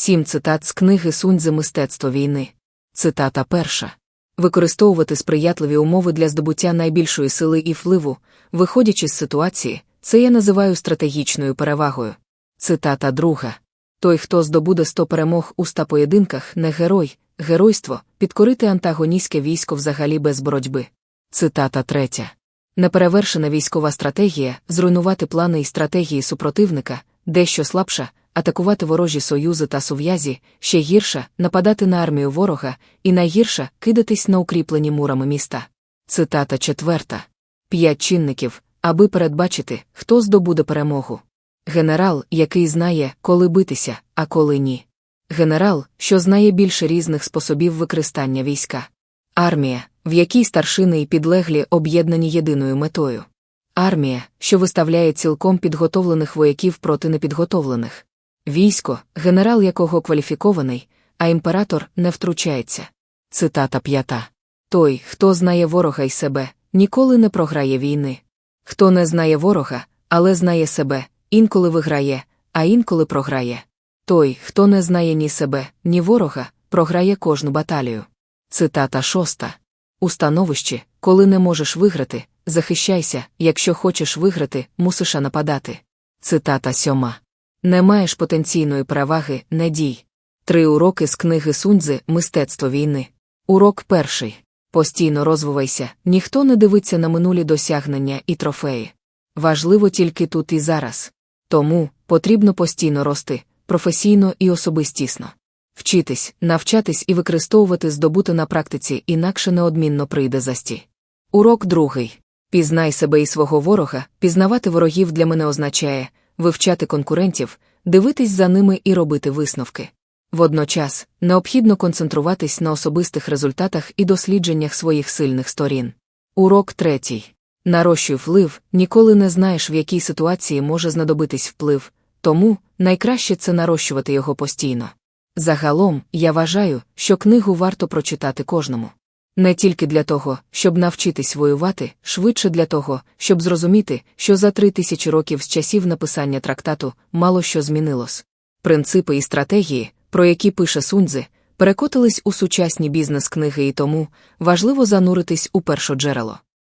Сім цитат з книги Суньцзи Мистецтво війни. Цитата перша. Використовувати сприятливі умови для здобуття найбільшої сили і впливу, виходячи з ситуації, це я називаю стратегічною перевагою. Цитата друга. Той, хто здобуде сто перемог у ста поєдинках, не герой, геройство, підкорити антагоністське військо взагалі без боротьби. Цитата третя. Неперевершена військова стратегія зруйнувати плани і стратегії супротивника, дещо слабша, атакувати ворожі союзи та сув'язі, ще гірша нападати на армію ворога, і найгірша кидатись на укріплені мурами міста. Цитата четверта. П'ять чинників, аби передбачити, хто здобуде перемогу. Генерал, який знає, коли битися, а коли ні. Генерал, що знає більше різних способів використання війська. Армія, в якій старшини і підлеглі об'єднані єдиною метою. Армія, що виставляє цілком підготовлених вояків проти непідготовлених. Військо, генерал якого кваліфікований, а імператор не втручається. Цитата п'ята. Той, хто знає ворога й себе, ніколи не програє війни. Хто не знає ворога, але знає себе, інколи виграє, а інколи програє. Той, хто не знає ні себе, ні ворога, програє кожну баталію. Цитата шоста. У становищі, коли не можеш виграти, захищайся, якщо хочеш виграти, мусиш нападати. Цитата сьома. Не маєш потенційної переваги, не дій. Три уроки з книги Суньцзи Мистецтво війни. Урок перший. Постійно розвивайся, ніхто не дивиться на минулі досягнення і трофеї. Важливо тільки тут і зараз. Тому потрібно постійно рости, професійно і особистісно. Вчитись, навчатись і використовувати здобути на практиці, інакше неодмінно прийде застій. Урок другий. Пізнай себе і свого ворога, пізнавати ворогів для мене означає вивчати конкурентів, дивитись за ними і робити висновки. Водночас необхідно концентруватись на особистих результатах і дослідженнях своїх сильних сторін. Урок третій. Нарощуй вплив, ніколи не знаєш, в якій ситуації може знадобитись вплив, тому найкраще це нарощувати його постійно. Загалом, я вважаю, що книгу варто прочитати кожному. Не тільки для того, щоб навчитись воювати, швидше для того, щоб зрозуміти, що за три тисячі років з часів написання трактату мало що змінилось. Принципи і стратегії, про які пише Суньцзи, перекотились у сучасні бізнес-книги і тому важливо зануритись у першоджерело.